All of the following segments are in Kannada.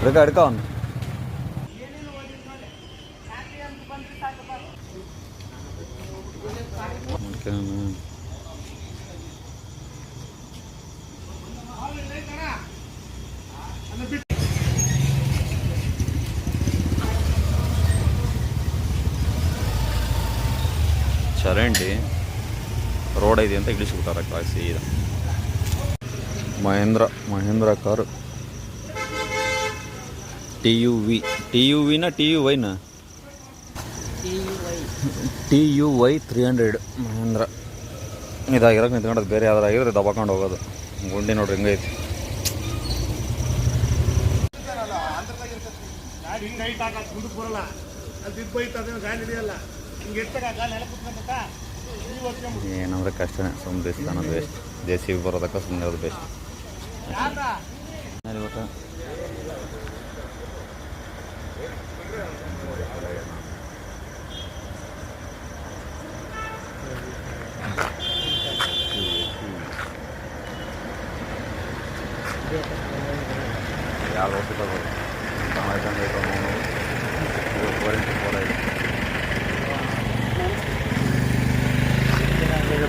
ಹಿಡ್ಕ ಹಿಡ್ಕ ಅವ್ನು ಓಕೆ ಚರಂಡಿ ರೋಡ್ ಐತಿ ಅಂತ ಇಳಿಸ್ಬಿಟ್ಟಾರ ಕಾಯಿ ಸೀದಾ Mahendra Mahindra car T U V T U ವಿನ T U ವೈನ T U V three hundred Mahindra ಇದಾಗಿರೋಕೆ ನಿಂತ್ಕೊಂಡದ್ದು ಬೇರೆ ಯಾವ್ದಾರು ಆಗಿದ್ರೆ ದಬಾಕೊಂಡು ಹೋಗೋದು. ಗುಂಡಿ ನೋಡ್ರಿ ಹಿಂಗೈತಿ. ಏನಂದ್ರೆ ಕಷ್ಟನೇ ಸುಮ್ಮನೆ ಬೇಸ್ಟ್ ಅನ್ನೋದು ಬೇಸ್ಟ್ ಜೆ ಸಿ ಬಿ ಬರೋದಕ್ಕೆ ಸುಮ್ಮನೆ ಇರೋದು ಬೇಸ್ಟ್ ಇವತ್ತು ಯಾರು ವರ್ಷ ತಗೋದು ಆಯ್ತಂದ್ರೆ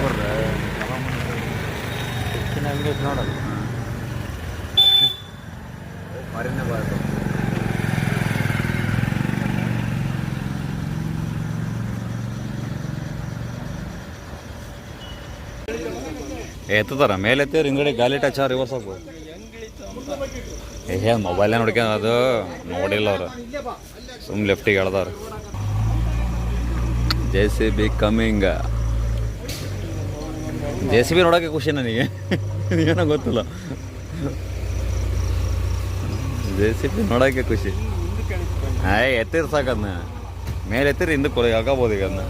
ಬರ್ರೆ ಹೆಚ್ಚಿನ ಅಂಗಡಿ ನೋಡೋದು ಮರಿನೇ ಬರೋದು ಎತ್ತದಾರ ಮೇಲೆ ಎತ್ತಿದ್ರೆ ಹಿಂಗಡೆ ಗಾಲಿ ಟಚ್ ರಿವರ್ಸ್ ಆಗ್ಬೋದು ಏ ಮೊಬೈಲೇ ನೋಡ್ಕೊಂಡು ಅದು ನೋಡಿಲ್ಲ ಅವ್ರು. ಸುಮ್ ಲೆಫ್ಟಿಗೆ ಎಳ್ದವ್ರು J C B coming J C B ನೋಡೋಕೆ ಖುಷಿ ನನಗೆ. ಏನೋ ಗೊತ್ತಿಲ್ಲ. ಜೆ ಸಿ ಬಿ ನೋಡೋಕೆ ಖುಷಿ. ಆಯ್ ಎತ್ತಿರ್ ಸಾಕದ್ನ. ಮೇಲೆ ಎತ್ತಿರಿ ಹಿಂದಕ್ಕೆ ಕೊಲೆ ಹಾಕಬೋದು ಈಗ ಅದನ್ನ.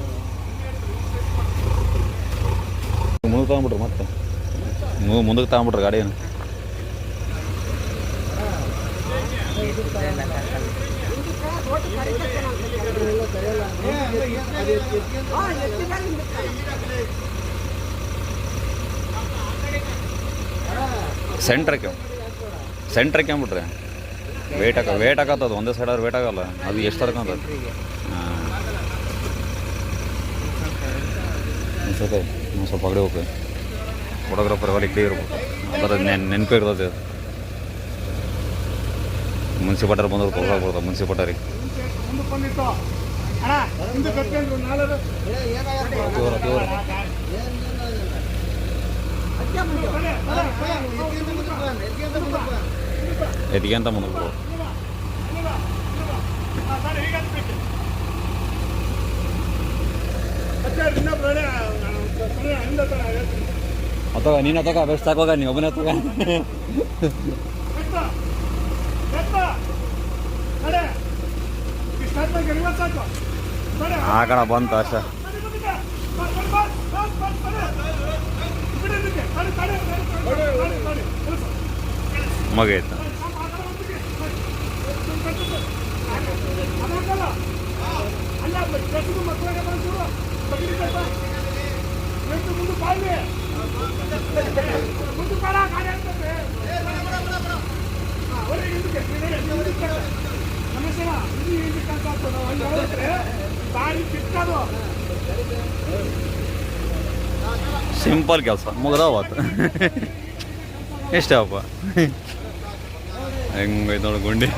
ಮುಂದಕ್ಕೆ ತಗೊಂಬಿಟ್ರು ಮತ್ತೆ ಮುಂದಕ್ಕೆ ತಗೊಂಬಿಟ್ರು ಗಾಡಿಯನ್ನು ಸೆಂಟ್ರಕ್ಕೆ ಸೆಂಟ್ರಕ್ಕೆ ಅಂದ್ಬಿಟ್ರೆ ವೇಟ್ ಹಾಕ ವೇಟ್ ಹಾಕತ್ತದು ಒಂದೇ ಸೈಡ್ ಆದ್ರೆ ವೇಟ್ ಆಗಲ್ಲ. ಅದು ಎಷ್ಟು ತರ್ಕೊಂತದ ಹಾಂ. ಸ್ವಲ್ಪ ಅಗಡಿ ಹೋಗ್ಬೇಕು ಫೋಟೋಗ್ರಾಫರ್ ಅವಲ್ಲಿ ಇಲ್ಲೇ ಇರ್ಬೇಕು. ಅದರ ನೆನ್ ನೆನಪು ಇರ್ತದೆ ಮುನ್ಸಿಪಾಲ್ಟರ್ ಬಂದವ್ರು ದೇವ್ರ ದೇವ್ರ ಎದಿಗೆ ಅಂತ ಮುಂದೆ ಅಥವಾ ನೀನು ಅಥವಾ ಬೆಸ್ಟ್ ಹಾಕೋಗ ನೀವು ಒಬ್ಬನೇ ತಗ ನಡೆ, ನಡೆ, ನಡೆ. ಮುಂದೆ ಮುಗೀತು ಪಾಪ, ಆ ಸಿಂಪಲ್ ಕೆಲಸ ಮುಗ್ದಾವತ್ತು ಎಷ್ಟಪ್ಪ ಹೆಂಗೈತೆ ನೋಡ್ಕೊಂಡು ಗುಂಡಿ.